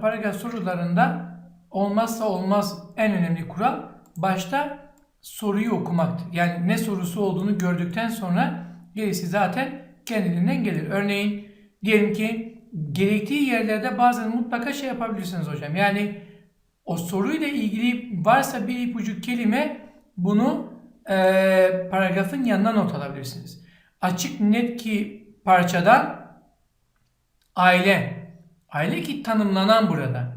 paragraf sorularında olmazsa olmaz en önemli kural başta soruyu okumaktır. Yani ne sorusu olduğunu gördükten sonra gerisi zaten kendiliğinden gelir. Örneğin diyelim ki gerektiği yerlerde bazen mutlaka şey yapabilirsiniz hocam. Yani o soruyla ilgili varsa bir ipucu kelime bunu eee, paragrafın yanına not alabilirsiniz. Açık net ki parçadan aile. Aile ki tanımlanan burada.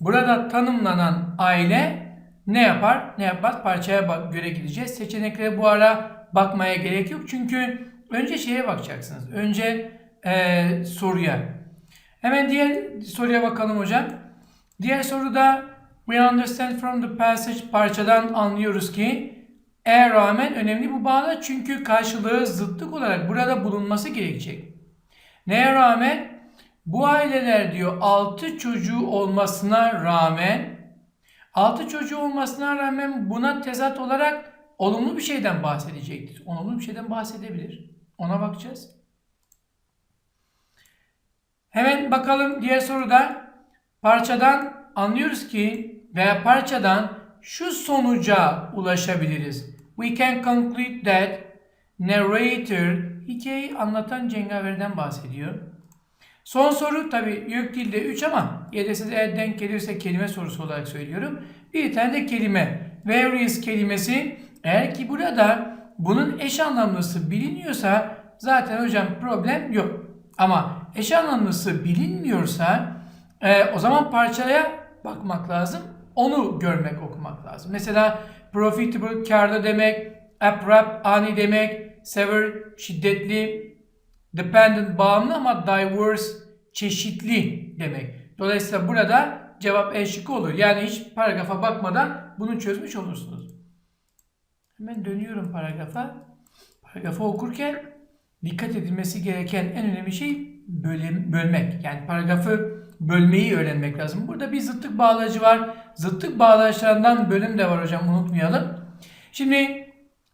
Burada tanımlanan aile ne yapar? Ne yapmaz? Parçaya göre gideceğiz. Seçeneklere bu ara bakmaya gerek yok. Çünkü önce şeye bakacaksınız. Önce eee, soruya. Hemen diğer soruya bakalım hocam. Diğer soruda we understand from the passage parçadan anlıyoruz ki e rağmen önemli bu bağla çünkü karşılığı zıtlık olarak burada bulunması gerekecek. Neye rağmen? Bu aileler diyor 6 çocuğu olmasına rağmen 6 çocuğu olmasına rağmen buna tezat olarak olumlu bir şeyden bahsedecektir. Olumlu bir şeyden bahsedebilir. Ona bakacağız. Hemen bakalım diğer soruda parçadan anlıyoruz ki veya parçadan şu sonuca ulaşabiliriz. We can conclude that narrator hikayeyi anlatan cengaverden bahsediyor. Son soru tabi yok dilde 3 ama YDS'de eğer denk gelirse kelime sorusu olarak söylüyorum. Bir tane de kelime. Various kelimesi eğer ki burada bunun eş anlamlısı biliniyorsa zaten hocam problem yok. Ama eş anlamlısı bilinmiyorsa e, o zaman parçaya bakmak lazım. Onu görmek, okumak lazım. Mesela profitable, karlı demek, abrupt, ani demek, sever, şiddetli, dependent, bağımlı ama diverse, çeşitli demek. Dolayısıyla burada cevap E şıkkı olur. Yani hiç paragrafa bakmadan bunu çözmüş olursunuz. Hemen dönüyorum paragrafa. Paragrafı okurken dikkat edilmesi gereken en önemli şey bölüm, bölmek. Yani paragrafı bölmeyi öğrenmek lazım. Burada bir zıtlık bağlacı var. Zıtlık bağlaçlarından bölüm de var hocam unutmayalım. Şimdi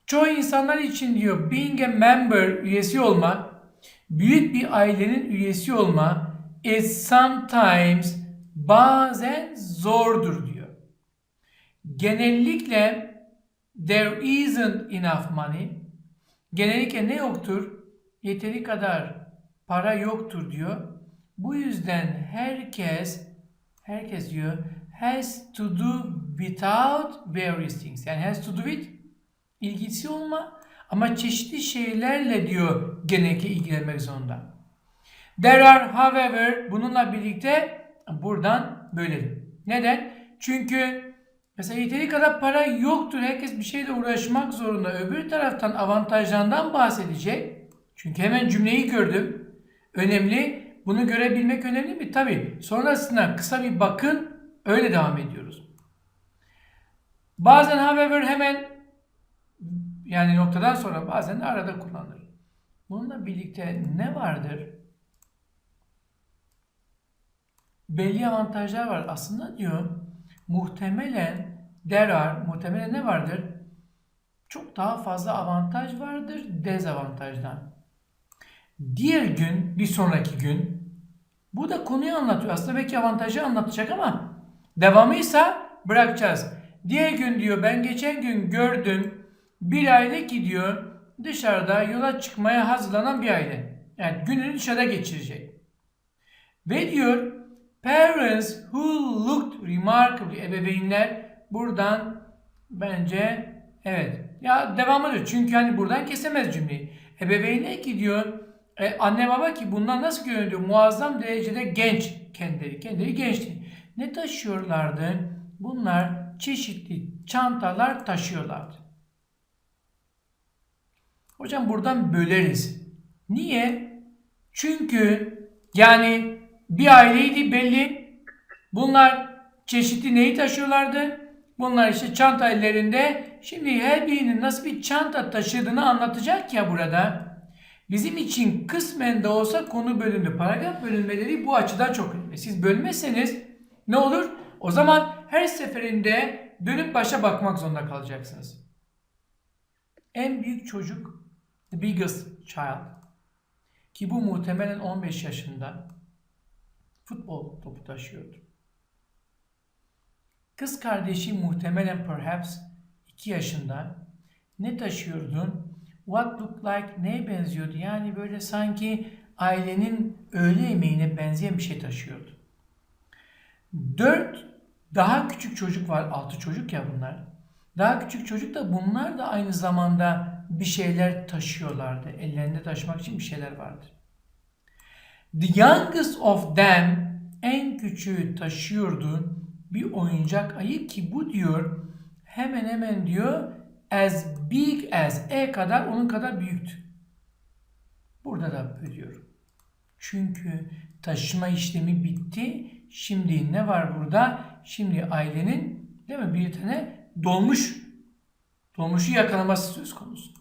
çoğu insanlar için diyor being a member üyesi olmak, büyük bir ailenin üyesi olma is sometimes bazen zordur diyor. Genellikle there isn't enough money. Genellikle ne yoktur? Yeteri kadar para yoktur diyor. Bu yüzden herkes herkes diyor has to do without various things. Yani has to do with ilgisi olma ama çeşitli şeylerle diyor genellikle ilgilenmek zorunda. There are however bununla birlikte buradan bölelim. Neden? Çünkü mesela yeteri kadar para yoktur. Herkes bir şeyle uğraşmak zorunda. Öbür taraftan avantajlarından bahsedecek. Çünkü hemen cümleyi gördüm. Önemli. Bunu görebilmek önemli mi? Tabii. Sonrasında kısa bir bakın. Öyle devam ediyoruz. Bazen however hemen yani noktadan sonra bazen arada kullanılır. Bununla birlikte ne vardır? Belli avantajlar var. Aslında diyor muhtemelen there are, muhtemelen ne vardır? Çok daha fazla avantaj vardır dezavantajdan. Diğer gün, bir sonraki gün bu da konuyu anlatıyor. Aslında belki avantajı anlatacak ama devamıysa bırakacağız. Diğer gün diyor ben geçen gün gördüm bir aile gidiyor dışarıda yola çıkmaya hazırlanan bir aile. Yani gününü dışarıda geçirecek. Ve diyor parents who looked remarkably ebeveynler buradan bence evet ya devam ediyor. Çünkü hani buradan kesemez cümleyi. Ebeveynler gidiyor e, anne baba ki bunlar nasıl görünüyor? Muazzam derecede genç kendileri. Kendileri gençti. Ne taşıyorlardı? Bunlar çeşitli çantalar taşıyorlardı. Hocam buradan böleriz. Niye? Çünkü yani bir aileydi belli. Bunlar çeşitli neyi taşıyorlardı? Bunlar işte çanta ellerinde. Şimdi her birinin nasıl bir çanta taşıdığını anlatacak ya burada. Bizim için kısmen de olsa konu bölümlü. Paragraf bölünmeleri bu açıdan çok önemli. Siz bölmezseniz ne olur? O zaman her seferinde dönüp başa bakmak zorunda kalacaksınız. En büyük çocuk, the biggest child, ki bu muhtemelen 15 yaşında futbol topu taşıyordu. Kız kardeşi muhtemelen perhaps 2 yaşında. Ne taşıyordun? What looked like neye benziyordu? Yani böyle sanki ailenin öğle yemeğine benzeyen bir şey taşıyordu. 4 daha küçük çocuk var. 6 çocuk ya bunlar. Daha küçük çocuk da bunlar da aynı zamanda bir şeyler taşıyorlardı. Ellerinde taşımak için bir şeyler vardı. The youngest of them en küçüğü taşıyordu bir oyuncak ayı ki bu diyor hemen hemen diyor as big as e kadar onun kadar büyüktü. Burada da bölüyorum. Çünkü taşıma işlemi bitti. Şimdi ne var burada? Şimdi ailenin değil mi bir tane dolmuş dolmuşu yakalaması söz konusu.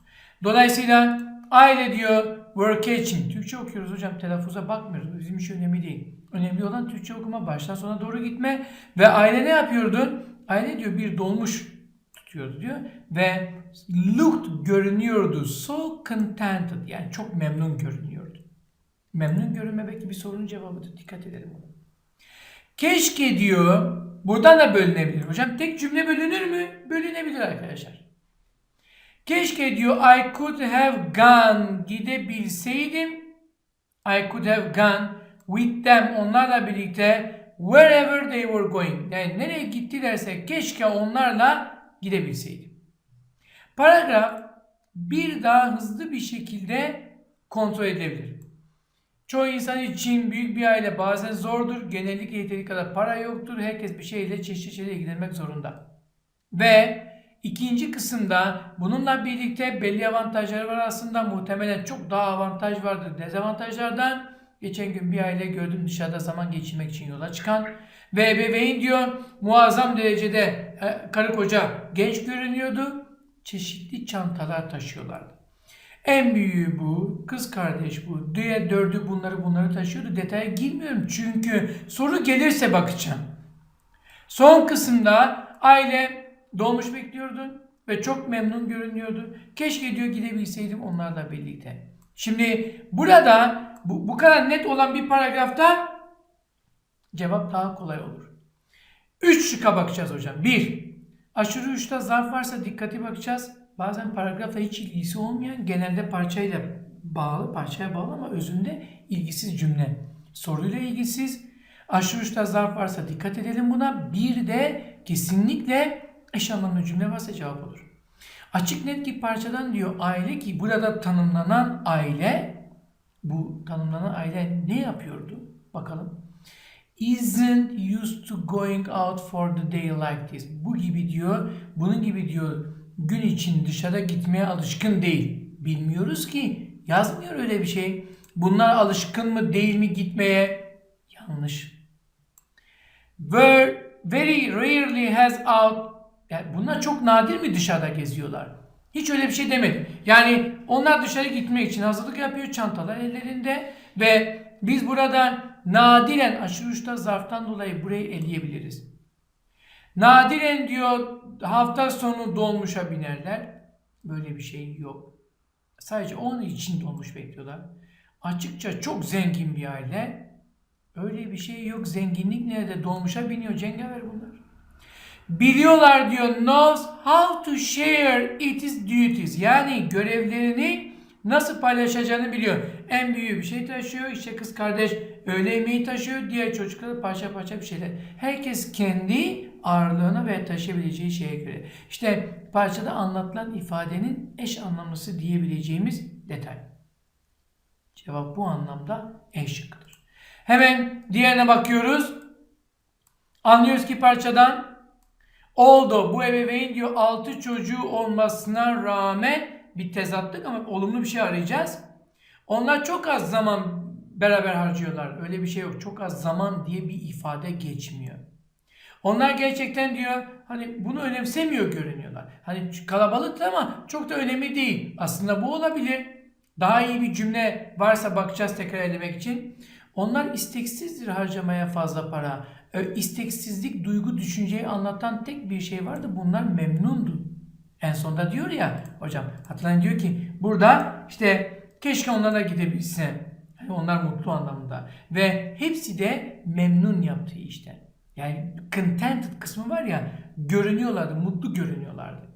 Dolayısıyla aile diyor catching. Türkçe okuyoruz hocam telaffuza bakmıyoruz. Bizim için önemli değil. Önemli olan Türkçe okuma baştan sona doğru gitme ve aile ne yapıyordu? Aile diyor bir dolmuş tutuyordu diyor ve looked görünüyordu so contented yani çok memnun görünüyordu. Memnun görünme belki bir sorunun cevabıdır. Dikkat edelim ona. Keşke diyor buradan da bölünebilir. Hocam tek cümle bölünür mü? Bölünebilir arkadaşlar. Keşke diyor I could have gone gidebilseydim. I could have gone with them onlarla birlikte wherever they were going. Yani nereye gittilerse keşke onlarla gidebilseydim. Paragraf bir daha hızlı bir şekilde kontrol edilebilir. Çoğu insan için büyük bir aile bazen zordur. Genellikle yeteri kadar para yoktur. Herkes bir şeyle çeşitli şeyle ilgilenmek zorunda. Ve ikinci kısımda bununla birlikte belli avantajları var aslında. Muhtemelen çok daha avantaj vardır dezavantajlardan. Geçen gün bir aile gördüm dışarıda zaman geçirmek için yola çıkan. Ve ebeveyn diyor muazzam derecede e, karı koca genç görünüyordu. Çeşitli çantalar taşıyorlardı. En büyüğü bu, kız kardeş bu, diğer dördü bunları bunları taşıyordu. Detaya girmiyorum çünkü soru gelirse bakacağım. Son kısımda aile dolmuş bekliyordu ve çok memnun görünüyordu. Keşke diyor gidebilseydim onlarla birlikte. Şimdi burada bu, bu kadar net olan bir paragrafta cevap daha kolay olur. Üç şıka bakacağız hocam. Bir, aşırı uçta zarf varsa dikkati bakacağız. Bazen paragrafla hiç ilgisi olmayan genelde parçayla bağlı, parçaya bağlı ama özünde ilgisiz cümle. Soruyla ilgisiz. Aşırı uçta zarf varsa dikkat edelim buna. Bir de kesinlikle eş anlamlı cümle varsa cevap olur. Açık net ki parçadan diyor aile ki burada tanımlanan aile bu tanımlanan aile ne yapıyordu? Bakalım. Isn't used to going out for the day like this. Bu gibi diyor, bunun gibi diyor gün için dışarı gitmeye alışkın değil. Bilmiyoruz ki. Yazmıyor öyle bir şey. Bunlar alışkın mı değil mi gitmeye? Yanlış. Were very rarely has out yani bunlar çok nadir mi dışarıda geziyorlar? Hiç öyle bir şey demedi. Yani onlar dışarı gitmek için hazırlık yapıyor çantalar ellerinde ve biz burada nadiren aşırı uçta zarftan dolayı burayı eleyebiliriz. Nadiren diyor hafta sonu dolmuşa binerler. Böyle bir şey yok. Sadece onun için dolmuş bekliyorlar. Açıkça çok zengin bir aile. Öyle bir şey yok. Zenginlik nerede? Dolmuşa biniyor. Cengaver bunlar. Biliyorlar diyor knows how to share its duties. Yani görevlerini nasıl paylaşacağını biliyor. En büyüğü bir şey taşıyor. İşte kız kardeş öğle yemeği taşıyor. Diğer çocuklar parça parça bir şeyler. Herkes kendi ağırlığına ve taşıyabileceği şeye göre. İşte parçada anlatılan ifadenin eş anlamlısı diyebileceğimiz detay. Cevap bu anlamda E şıkkıdır. Hemen diğerine bakıyoruz. Anlıyoruz ki parçadan oldu bu ebeveyn diyor 6 çocuğu olmasına rağmen bir tezatlık ama olumlu bir şey arayacağız. Onlar çok az zaman beraber harcıyorlar. Öyle bir şey yok. Çok az zaman diye bir ifade geçmiyor. Onlar gerçekten diyor hani bunu önemsemiyor görünüyorlar. Hani kalabalıktı ama çok da önemli değil. Aslında bu olabilir. Daha iyi bir cümle varsa bakacağız tekrar elemek için. Onlar isteksizdir harcamaya fazla para. İsteksizlik, duygu, düşünceyi anlatan tek bir şey vardı. Bunlar memnundu. En sonda diyor ya hocam hatırlayın diyor ki burada işte keşke onlara gidebilse. Yani onlar mutlu anlamında. Ve hepsi de memnun yaptığı işten. Yani contented kısmı var ya görünüyorlardı, mutlu görünüyorlardı.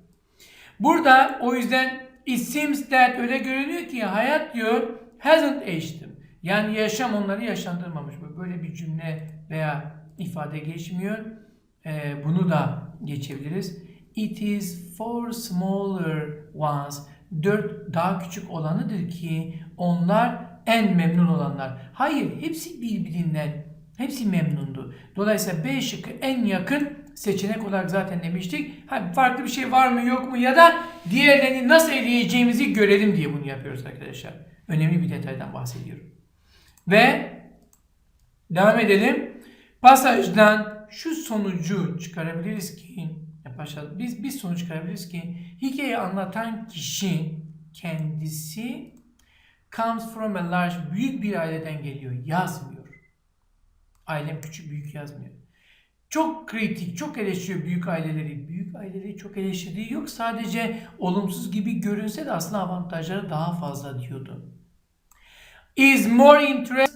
Burada o yüzden it seems that öyle görünüyor ki hayat diyor hasn't aged. Yani yaşam onları yaşandırmamış. Böyle bir cümle veya ifade geçmiyor. Ee, bunu da geçebiliriz. It is for smaller ones. Dört daha küçük olanıdır ki onlar en memnun olanlar. Hayır, hepsi birbirinden, hepsi memnundu. Dolayısıyla B şıkkı en yakın seçenek olarak zaten demiştik. Ha, farklı bir şey var mı yok mu ya da diğerlerini nasıl eleyeceğimizi görelim diye bunu yapıyoruz arkadaşlar. Önemli bir detaydan bahsediyorum. Ve devam edelim. Pasajdan şu sonucu çıkarabiliriz ki paşa, biz bir sonuç çıkarabiliriz ki hikayeyi anlatan kişi kendisi comes from a large büyük bir aileden geliyor yazmıyor. Ailem küçük büyük yazmıyor. Çok kritik, çok eleştiriyor büyük aileleri. Büyük aileleri çok eleştirdiği yok. Sadece olumsuz gibi görünse de aslında avantajları daha fazla diyordu. Is more interested